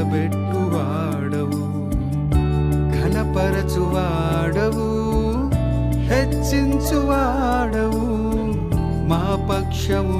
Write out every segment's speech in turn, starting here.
నిలబెట్టువాడవు ఘనపరచువాడవు హెచ్చించువాడవు. మా పక్షము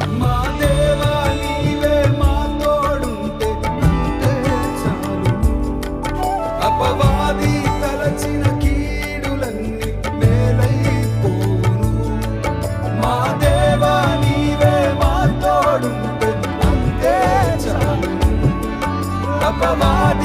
pa